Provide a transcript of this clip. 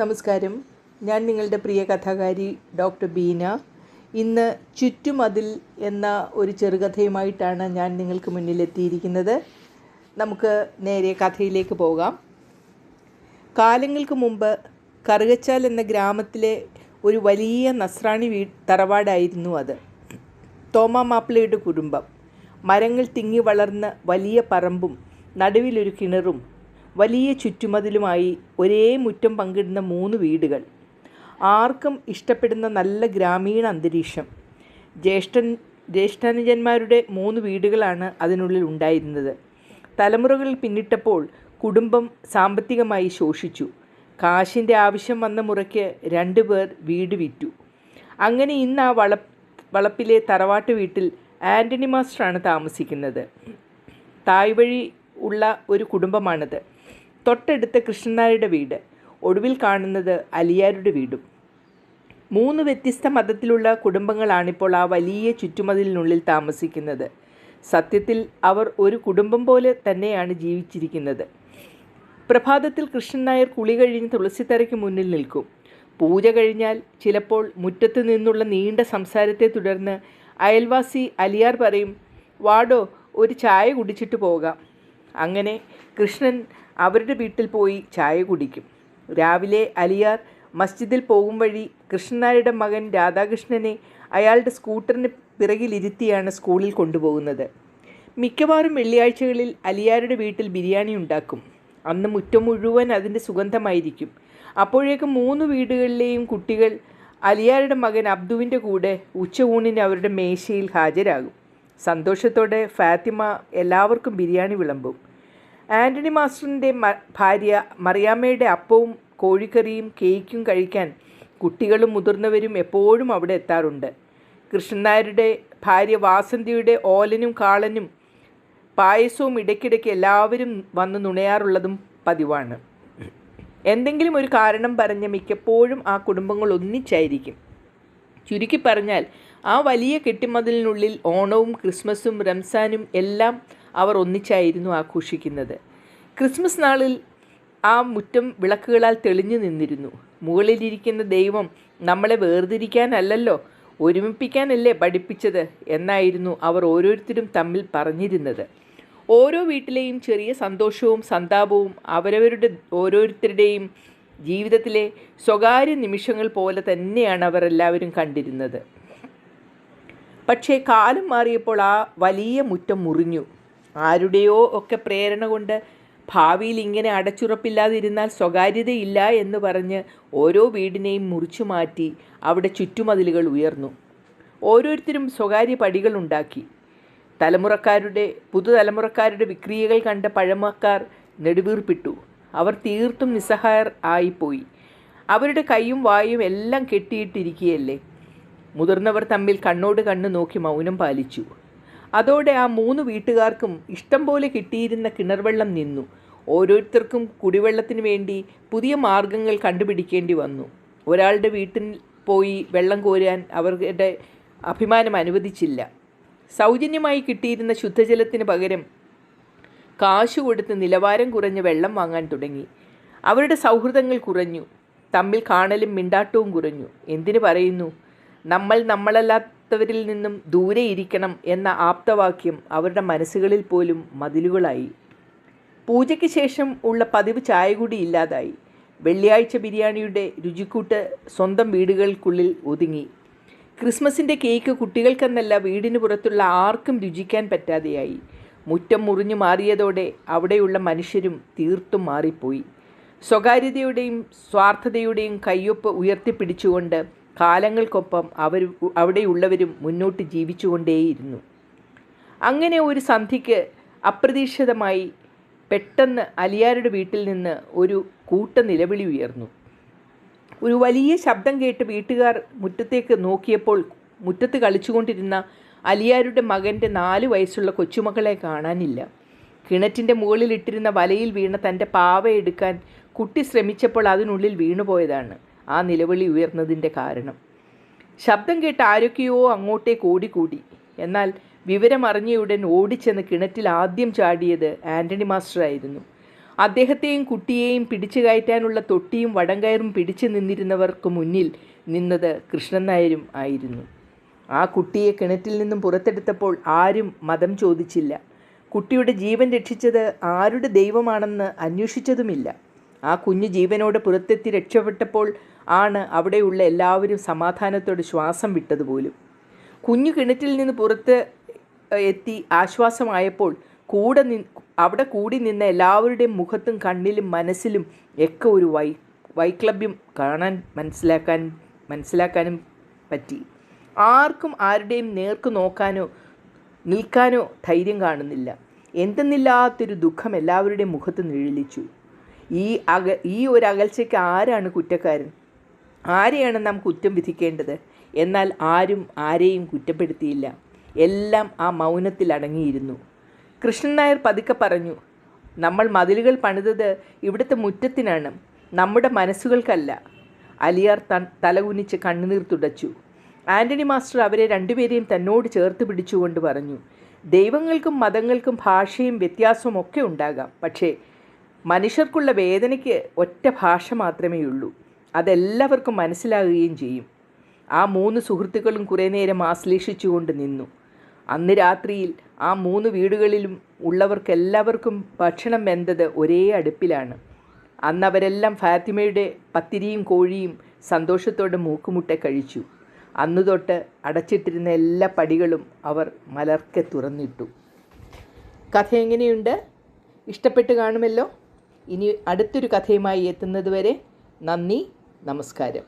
നമസ്കാരം. ഞാൻ നിങ്ങളുടെ പ്രിയ കഥാകാരി ഡോക്ടർ ബീന. ഇന്ന് ചുറ്റുമതിൽ എന്ന ഒരു ചെറുകഥയുമായിട്ടാണ് ഞാൻ നിങ്ങൾക്ക് മുന്നിലെത്തിയിരിക്കുന്നത് നമുക്ക് നേരെ കഥയിലേക്ക് പോകാം. കാലങ്ങൾക്ക് മുമ്പ് കറുകച്ചാൽ എന്ന ഗ്രാമത്തിലെ ഒരു വലിയ നസ്രാണി വീ തറവാടായിരുന്നു അത്. തോമാ മാപ്പിളയുടെ കുടുംബം. മരങ്ങൾ തിങ്ങി വളർന്ന വലിയ പറമ്പും നടുവിലൊരു കിണറും വലിയ ചുറ്റുമതിലുമായി ഒരേ മുറ്റം പങ്കിടുന്ന മൂന്ന് വീടുകൾ. ആർക്കും ഇഷ്ടപ്പെടുന്ന നല്ല ഗ്രാമീണ അന്തരീക്ഷം. ജ്യേഷ്ഠൻ ജ്യേഷ്ഠാനുജന്മാരുടെ മൂന്ന് വീടുകളാണ് അതിനുള്ളിൽ ഉണ്ടായിരുന്നത്. തലമുറകൾ പിന്നിട്ടപ്പോൾ കുടുംബം സാമ്പത്തികമായി ശോഷിച്ചു. കാശിന്റെ ആവശ്യം വന്ന മുറയ്ക്ക് രണ്ടുപേർ വീട് വിറ്റു. അങ്ങനെ ഇന്ന് ആ വള വളപ്പിലെ തറവാട്ട് വീട്ടിൽ ആന്റണി മാസ്റ്ററാണ് താമസിക്കുന്നത്. തായ്വഴി ഉള്ള ഒരു കുടുംബമാണത്. തൊട്ടടുത്ത കൃഷ്ണനായരുടെ വീട് ഒടുവിൽ കാണുന്നത് അലിയാരുടെ വീടും. മൂന്ന് വ്യത്യസ്ത മതത്തിലുള്ള കുടുംബങ്ങളാണിപ്പോൾ ആ വലിയ ചുറ്റുമതിലിനുള്ളിൽ താമസിക്കുന്നത്. സത്യത്തിൽ അവർ ഒരു കുടുംബം പോലെ തന്നെയാണ് ജീവിച്ചിരിക്കുന്നത്. പ്രഭാതത്തിൽ കൃഷ്ണൻ നായർ കുളി കഴിഞ്ഞ് തുളസിത്തറയ്ക്ക് മുന്നിൽ നിൽക്കും. പൂജ കഴിഞ്ഞാൽ ചിലപ്പോൾ മുറ്റത്തു നിന്നുള്ള നീണ്ട സംസാരത്തെ തുടർന്ന് അയൽവാസി അലിയാർ പറയും വാടോ ഒരു ചായ കുടിച്ചിട്ട് പോകാം. അങ്ങനെ കൃഷ്ണൻ അവരുടെ വീട്ടിൽ പോയി ചായ കുടിക്കും. രാവിലെ അലിയാർ മസ്ജിദിൽ പോകും വഴി കൃഷ്ണനായുടെ മകൻ രാധാകൃഷ്ണനെ അയാളുടെ സ്കൂട്ടറിന് പിറകിലിരുത്തിയാണ് സ്കൂളിൽ കൊണ്ടുപോകുന്നത്. മിക്കവാറും വെള്ളിയാഴ്ചകളിൽ അലിയാരുടെ വീട്ടിൽ ബിരിയാണി ഉണ്ടാക്കും. അന്ന് മുറ്റം മുഴുവൻ അതിന്റെ സുഗന്ധമായിരിക്കും. അപ്പോഴേക്കും മൂന്ന് വീടുകളിലെയും കുട്ടികൾ അലിയാരുടെ മകൻ അബ്ദുവിന്റെ കൂടെ ഉച്ചയൂണിന് അവരുടെ മേശയിൽ ഹാജരാകും. സന്തോഷത്തോടെ ഫാത്തിമ എല്ലാവർക്കും ബിരിയാണി വിളമ്പും. ആന്റണി മാസ്റ്ററിന്റെ ഭാര്യ മറിയാമ്മയുടെ അപ്പവും കോഴിക്കറിയും കേക്കും കഴിക്കാൻ കുട്ടികളും മുതിർന്നവരും എപ്പോഴും അവിടെ എത്താറുണ്ട്. കൃഷ്ണനായരുടെ ഭാര്യ വാസന്തിയുടെ ഓലനും കാളനും പായസവും ഇടയ്ക്കിടയ്ക്ക് എല്ലാവരും വന്ന് നുണയാറുള്ളതും പതിവാണ്. എന്തെങ്കിലും ഒരു കാരണം പറഞ്ഞ് മിക്കപ്പോഴും ആ കുടുംബങ്ങൾ ഒന്നിച്ചായിരിക്കും. ചുരുക്കി പറഞ്ഞാൽ ആ വലിയ കെട്ടിമതിലിനുള്ളിൽ ഓണവും ക്രിസ്മസും റംസാനും എല്ലാം അവർ ഒന്നിച്ചായിരുന്നു ആഘോഷിക്കുന്നത്. ക്രിസ്മസ് നാളിൽ ആ മുറ്റം വിളക്കുകളാൽ തെളിഞ്ഞു നിന്നിരുന്നു. മുകളിലിരിക്കുന്ന ദൈവം നമ്മളെ വേർതിരിക്കാനല്ലല്ലോ ഒരുമിപ്പിക്കാനല്ലേ പഠിപ്പിച്ചത് എന്നായിരുന്നു അവർ ഓരോരുത്തരും തമ്മിൽ പറഞ്ഞിരുന്നത്. ഓരോ വീട്ടിലെയും ചെറിയ സന്തോഷവും സന്താപവും അവരവരുടെ ഓരോരുത്തരുടെയും ജീവിതത്തിലെ സ്വകാര്യ നിമിഷങ്ങൾ പോലെ തന്നെയാണ് അവർ എല്ലാവരും കണ്ടിരുന്നത്. പക്ഷേ കാലം മാറിയപ്പോൾ ആ വലിയ മുറ്റം മുറിഞ്ഞു. ആരുടെയോ ഒക്കെ പ്രേരണ കൊണ്ട് ഭാവിയിൽ ഇങ്ങനെ അടച്ചുറപ്പില്ലാതിരുന്നാൽ സ്വകാര്യതയില്ല എന്ന് പറഞ്ഞ് ഓരോ വീടിനെയും മുറിച്ചു മാറ്റി അവിടെ ചുറ്റുമതിലുകൾ ഉയർന്നു. ഓരോരുത്തരും സ്വകാര്യ പടികൾ ഉണ്ടാക്കി. തലമുറക്കാരുടെ പുതുതലമുറക്കാരുടെ വിക്രിയകൾ കണ്ട പഴമക്കാർ നെടുവീർപ്പിട്ടു. അവർ തീർത്തും നിസ്സഹായർ ആയിപ്പോയി. അവരുടെ കൈയും വായും എല്ലാം കെട്ടിയിട്ടിരിക്കുകയല്ലേ? മുതിർന്നവർ തമ്മിൽ കണ്ണോട് കണ്ണ് നോക്കി മൗനം പാലിച്ചു. അതോടെ ആ മൂന്ന് വീട്ടുകാർക്കും ഇഷ്ടം പോലെ കിട്ടിയിരുന്ന കിണർവെള്ളം നിന്നു. ഓരോരുത്തർക്കും കുടിവെള്ളത്തിന് വേണ്ടി പുതിയ മാർഗങ്ങൾ കണ്ടുപിടിക്കേണ്ടി വന്നു. ഒരാളുടെ വീട്ടിൽ പോയി വെള്ളം കോരാൻ അവരുടെ അഭിമാനം അനുവദിച്ചില്ല. സൗജന്യമായി കിട്ടിയിരുന്ന ശുദ്ധജലത്തിന് പകരം കാശ് കൊടുത്ത് നിലവാരം കുറഞ്ഞ വെള്ളം വാങ്ങാൻ തുടങ്ങി. അവരുടെ സൗഹൃദങ്ങൾ കുറഞ്ഞു. തമ്മിൽ കാണലും മിണ്ടാട്ടവും കുറഞ്ഞു. എന്തിനു പറയുന്നു? നമ്മൾ നമ്മളല്ലാത്തവരിൽ നിന്നും ദൂരെ ഇരിക്കണം എന്ന ആപ്തവാക്യം അവരുടെ മനസ്സുകളിൽ പോലും മതിലുകളായി. പൂജയ്ക്ക് ശേഷം ഉള്ള പതിവ് ചായ കൂടി ഇല്ലാതായി. വെള്ളിയാഴ്ച ബിരിയാണിയുടെ രുചിക്കൂട്ട് സ്വന്തം വീടുകൾക്കുള്ളിൽ ഒതുങ്ങി. ക്രിസ്മസിന്റെ കേക്ക് കുട്ടികൾക്കെന്നല്ല വീടിന് പുറത്തുള്ള ആർക്കും രുചിക്കാൻ പറ്റാതെയായി. മുറ്റം മുറിഞ്ഞു മാറിയതോടെ അവിടെയുള്ള മനുഷ്യരും തീർത്തും മാറിപ്പോയി. സ്വകാര്യതയുടെയും സ്വാർത്ഥതയുടെയും കയ്യൊപ്പ് ഉയർത്തിപ്പിടിച്ചുകൊണ്ട് കാലങ്ങൾക്കൊപ്പം അവർ അവിടെയുള്ളവരും മുന്നോട്ട് ജീവിച്ചുകൊണ്ടേയിരുന്നു. അങ്ങനെ ഒരു സന്ധിക്ക് അപ്രതീക്ഷിതമായി പെട്ടെന്ന് അലിയാരുടെ വീട്ടിൽ നിന്ന് ഒരു കൂട്ട നിലവിളി ഉയർന്നു. ഒരു വലിയ ശബ്ദം കേട്ട് വീട്ടുകാർ മുറ്റത്തേക്ക് നോക്കിയപ്പോൾ മുറ്റത്ത് കളിച്ചുകൊണ്ടിരുന്ന അലിയാരുടെ മകന്റെ നാല് വയസ്സുള്ള കൊച്ചുമകളെ കാണാനില്ല. കിണറ്റിന്റെ മുകളിലിട്ടിരുന്ന വലയിൽ വീണ തന്റെ പാവ എടുക്കാൻ കുട്ടി ശ്രമിച്ചപ്പോൾ അതിനുള്ളിൽ വീണുപോയതാണ്. ആ നിലവിളി ഉയർന്നതിന്റെ കാരണം. ശബ്ദം കേട്ട് ആരൊക്കെയോ അങ്ങോട്ടേക്ക് ഓടിക്കൂടി എന്നാൽ വിവരമറിഞ്ഞയുടൻ ഓടിച്ചെന്ന് കിണറ്റിൽ ആദ്യം ചാടിയത് ആന്റണി മാസ്റ്ററായിരുന്നു. അദ്ദേഹത്തെയും കുട്ടിയെയും പിടിച്ചു കയറ്റാനുള്ള തൊട്ടിയും വടങ്കയറും പിടിച്ചു നിന്നിരുന്നവർക്ക് മുന്നിൽ നിന്നത് കൃഷ്ണൻ നായരും ആയിരുന്നു. ആ കുട്ടിയെ കിണറ്റിൽ നിന്നും പുറത്തെടുത്തപ്പോൾ ആരും മതം ചോദിച്ചില്ല. കുട്ടിയുടെ ജീവൻ രക്ഷിച്ചത് ആരുടെ ദൈവമാണെന്ന് അന്വേഷിച്ചതുമില്ല. ആ കുഞ്ഞ് ജീവനോട് പുറത്തെത്തി രക്ഷപ്പെട്ടപ്പോൾ ആണ് അവിടെയുള്ള എല്ലാവരും സമാധാനത്തോട് ശ്വാസം വിട്ടതുപോലും കുഞ്ഞു കിണറ്റിൽ നിന്ന് പുറത്ത് എത്തി ആശ്വാസമായപ്പോൾ കൂടെ നി അവിടെ കൂടി നിന്ന എല്ലാവരുടെയും മുഖത്തും കണ്ണിലും മനസ്സിലും ഒക്കെ ഒരു വൈ വൈക്ലഭ്യം കാണാൻ മനസ്സിലാക്കാൻ മനസ്സിലാക്കാനും പറ്റി. ആർക്കും ആരുടെയും നേർക്ക് നോക്കാനോ നിൽക്കാനോ ധൈര്യം കാണുന്നില്ല. എന്തെന്നില്ലാത്തൊരു ദുഃഖം എല്ലാവരുടെയും മുഖത്ത് നിഴലിച്ചു. ഈ അക ഈ ഒരു അകൽച്ചയ്ക്ക് ആരാണ് കുറ്റക്കാരൻ? ആരെയാണ് നാം കുറ്റം വിധിക്കേണ്ടത്? എന്നാൽ ആരും ആരെയും കുറ്റപ്പെടുത്തിയില്ല. എല്ലാം ആ മൗനത്തിൽ അടങ്ങിയിരുന്നു. കൃഷ്ണൻ നായർ പതുക്കെ പറഞ്ഞു നമ്മൾ മതിലുകൾ പണിതത് ഇവിടുത്തെ മുറ്റത്തിനാണ്. നമ്മുടെ മനസ്സുകൾക്കല്ല. അലിയാർ തൻ തലകുനിച്ച് കണ്ണുനീർ തുടച്ചു. ആന്റണി മാസ്റ്റർ അവരെ രണ്ടുപേരെയും തന്നോട് ചേർത്ത് പിടിച്ചുകൊണ്ട് പറഞ്ഞു ദൈവങ്ങൾക്കും മതങ്ങൾക്കും ഭാഷയും വ്യത്യാസവും ഒക്കെ ഉണ്ടാകാം. പക്ഷേ മനുഷ്യർക്കുള്ള വേദനയ്ക്ക് ഒറ്റ ഭാഷ മാത്രമേ ഉള്ളൂ. അതെല്ലാവർക്കും മനസ്സിലാകുകയും ചെയ്യും. ആ മൂന്ന് സുഹൃത്തുക്കളും കുറേ നേരം ആശ്ലേഷിച്ചുകൊണ്ട് നിന്നു. അന്ന് രാത്രിയിൽ ആ മൂന്ന് വീടുകളിലും ഉള്ളവർക്കെല്ലാവർക്കും ഭക്ഷണം വെന്തത് ഒരേ അടുപ്പിലാണ്. അന്ന് അവരെല്ലാം ഫാത്തിമയുടെ പത്തിരിയും കോഴിയും സന്തോഷത്തോടെ മൂക്കുമുട്ടെ കഴിച്ചു. അന്നു തൊട്ട് അടച്ചിട്ടിരുന്ന എല്ലാ പടികളും അവർ മലർക്കെ തുറന്നിട്ടു. കഥ എങ്ങനെയുണ്ട്? ഇഷ്ടപ്പെട്ട് കാണുമല്ലോ? ഇനി അടുത്തൊരു കഥയുമായി എത്തുന്നതുവരെ നന്ദി നമസ്കാരം.